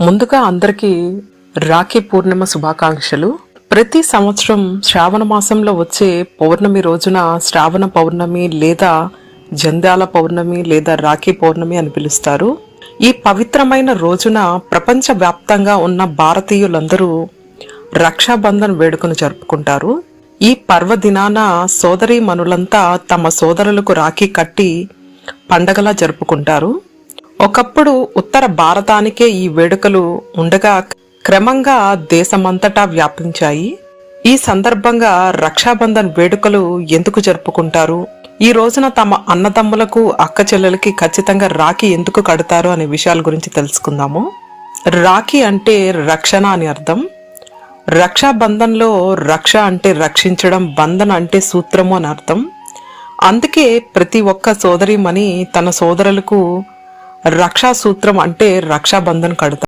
ముందుగా అందరికీ రాఖీ పూర్ణిమ శుభాకాంక్షలు. ప్రతి సంవత్సరం శ్రావణ మాసంలో వచ్చే పౌర్ణమి రోజున శ్రావణ పౌర్ణమి లేదా జంధ్యాల పౌర్ణమి లేదా రాఖీ పౌర్ణమి అని పిలుస్తారు. ఈ పవిత్రమైన రోజున ప్రపంచ వ్యాప్తంగా ఉన్న భారతీయులందరూ రక్షాబంధన్ వేడుకను జరుపుకుంటారు. ఈ పర్వదినాన సోదరీమణులంతా తమ సోదరులకు రాఖీ కట్టి పండగలా జరుపుకుంటారు. ఒకప్పుడు ఉత్తర భారతానికే ఈ వేడుకలు ఉండగా క్రమంగా దేశమంతటా వ్యాపించాయి. ఈ సందర్భంగా రక్షాబంధన్ వేడుకలు ఎందుకు జరుపుకుంటారు? ఈ రోజున తమ అన్నదమ్ములకు అక్క చెల్లెలకి ఖచ్చితంగా రాఖీ ఎందుకు కడతారు అనే విషయాల గురించి తెలుసుకుందాము. రాఖీ అంటే రక్షణ అని అర్థం. రక్షాబంధంలో రక్ష అంటే రక్షించడం బంధన అంటే సూత్రము అని అర్థం. అందుకే ప్రతి ఒక్క సోదరిమణి తన సోదరులకు రక్షా సూత్రం అంటే రక్షాబంధన్ కడతారు.